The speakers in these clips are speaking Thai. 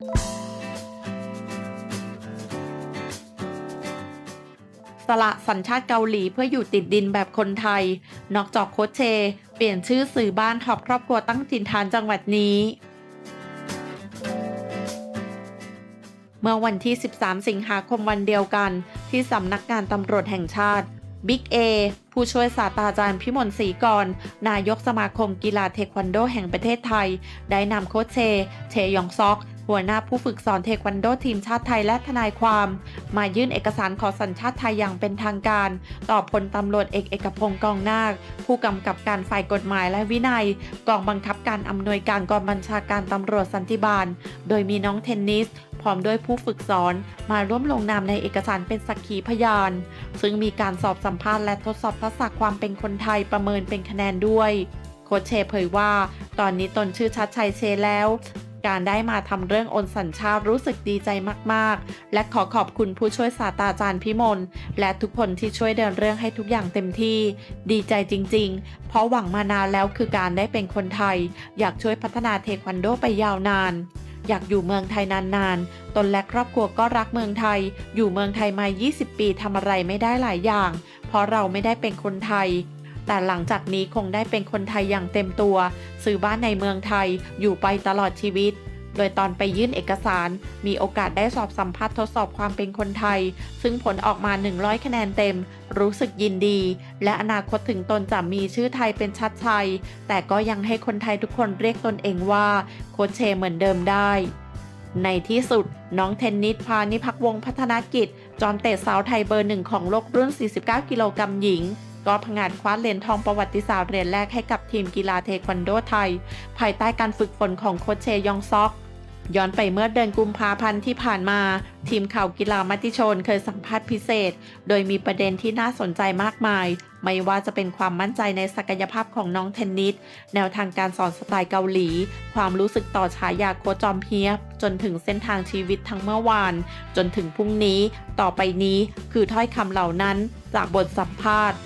สละสัญชาติเกาหลีเพื่ออยู่ติดดินแบบคนไทย นอกจากโคชเช เปลี่ยนชื่อสื่อบ้านทอบครอบครัวตั้งถิ่นฐานจังหวัดนี้ เมื่อวันที่ 13 สิงหาคมวันเดียวกัน ที่สำนักงานตำรวจแห่งชาติบิ๊กเอผู้ช่วยศาสตราจารย์พิมลศรีกร นายกสมาคมกีฬาเทควันโดแห่งประเทศไทย ได้นำโคชเช เชยองซอก หัวหน้าผู้ฝึกสอนเทควันโดทีมชาติไทยและทนายความ มายื่นเอกสารขอสัญชาติไทยอย่างเป็นทางการ ต่อพลตำรวจเอกเอกพงศ์กองนาค ผู้กำกับการฝ่ายกฎหมายและวินัย กองบังคับการอำนวยการกองบัญชาการตำรวจสันติบาล โดยมีน้องเทนนิสพร้อมด้วยผู้ฝึกสอนมาร่วมลงนามในเอกสารเป็นสักขีพยาน ซึ่งมีการสอบสัมภาษณ์และทดสอบทักษะความเป็นคนไทยประเมินเป็นคะแนนด้วย โคชเชเผยว่า ตอนนี้ตนชื่อชัดชัยเชแล้ว การได้มาทำเรื่องโอนสัญชาติรู้สึกดีใจมากๆ และขอขอบคุณผู้ช่วยศาสตราจารย์พิมลและทุกคนที่ช่วยเดินเรื่องให้ทุกอย่างเต็มที่ ดีใจจริง ๆ เพราะหวังมานานแล้วคือการได้เป็นคนไทย อยากช่วยพัฒนาเทควันโดไปยาวนานอยากอยู่เมืองไทยนานๆ ตนและครอบครัวก็รักเมืองไทย อยู่เมืองไทยมา 20 ปีทำอะไรไม่ได้หลายอย่าง เพราะเราไม่ได้เป็นคนไทย แต่หลังจากนี้คงได้เป็นคนไทยอย่างเต็มตัว ซื้อบ้านในเมืองไทยอยู่ไปตลอดชีวิต โดยตอนไปยื่นเอกสาร มีโอกาสได้สอบสัมภาษณ์ทดสอบความเป็นคนไทย ซึ่งผลออกมา 100 คะแนนเต็ม รู้สึกยินดี และอนาคตถึงตนจะมีชื่อไทยเป็นชัดชัย แต่ก็ยังให้คนไทยทุกคนเรียกตนเองว่าโคชเชเหมือนเดิมได้ในที่สุดน้องเทนนิสพานิพักวงศ์พัฒนกิจ จอมเตะสาวไทยเบอร์หนึ่งของโลกรุ่น 49 กิโลกรัมหญิง ก็ผงาดคว้าเหรียญทองประวัติศาสตร์เหรียญแรกให้กับทีมกีฬาเทควันโดไทย ภายใต้การฝึกฝนของโคชเชยองซอกย้อนไปเมื่อเดือนกุมภาพันธ์ที่ผ่านมา ทีมข่าวกีฬามติชนเคยสัมภาษณ์พิเศษ โดยมีประเด็นที่น่าสนใจมากมาย ไม่ว่าจะเป็นความมั่นใจในศักยภาพของน้องเทนนิส แนวทางการสอนสไตล์เกาหลี ความรู้สึกต่อฉายาโคจอมเพียจนถึงเส้นทางชีวิตทั้งเมื่อวาน จนถึงพรุ่งนี้ ต่อไปนี้คือถ้อยคำเหล่านั้นจากบทสัมภาษณ์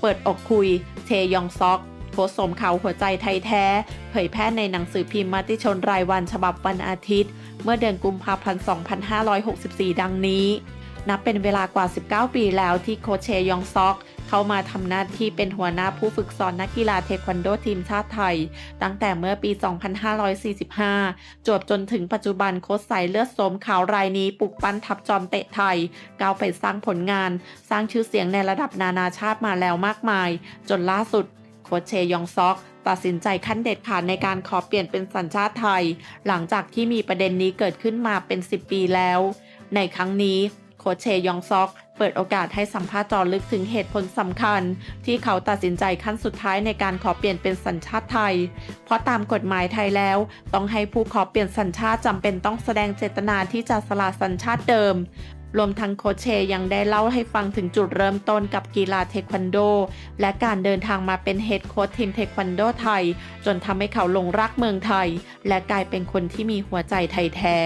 เปิดอกคุยเทยองซอกโพสสมเขาหัวใจไทยแท้ เผยแพร่ในหนังสือพิมพ์มติชนรายวันฉบับวันอาทิตย์ เมื่อเดือนกุมภาพันธ์ 2564 ดังนี้ นับเป็นเวลากว่า 19 ปีแล้วที่โคเชยองซอก เข้ามาทำหน้าที่เป็นหัวหน้าผู้ฝึกสอนนักกีฬาเทควันโดทีมชาติไทย ตั้งแต่เมื่อปี 2545 จวบจนถึงปัจจุบันโค้ชใสเลือดสมขาวรายนี้ปลุกปั้นทัพจอมเตะไทย ก้าวไปสร้างผลงาน สร้างชื่อเสียงในระดับนานาชาติมาแล้วมากมาย จนล่าสุดโคเชยองซอกตัดสินใจขั้นเด็ดขาดในการขอเปลี่ยนเป็นสัญชาติไทย หลังจากที่มีประเด็นนี้เกิดขึ้นมาเป็น 10 ปีแล้ว ในครั้งนี้ โคเชยองซอก เปิดโอกาสให้สัมภาษณ์จอลึกถึงเหตุผลสำคัญ ที่เขาตัดสินใจขั้นสุดท้ายในการขอเปลี่ยนเป็นสัญชาติไทย เพราะตามกฎหมายไทยแล้ว ต้องให้ผู้ขอเปลี่ยนสัญชาติจำเป็นต้องแสดงเจตนาที่จะสละสัญชาติเดิมรวมทั้งโคเชยังได้เล่าให้ฟังถึงจุดเริ่มต้นกับกีฬาเทควันโด และการเดินทางมาเป็นเฮดโค้ชทีมเทควันโดไทย จนทำให้เขาหลงรักเมืองไทย และกลายเป็นคนที่มีหัวใจไทยแท้